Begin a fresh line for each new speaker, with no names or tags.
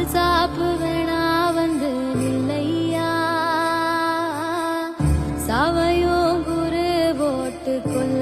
பால் சாப்புவேனா வந்து நில்லையா? சவையும் குரு போட்டு கொள்ள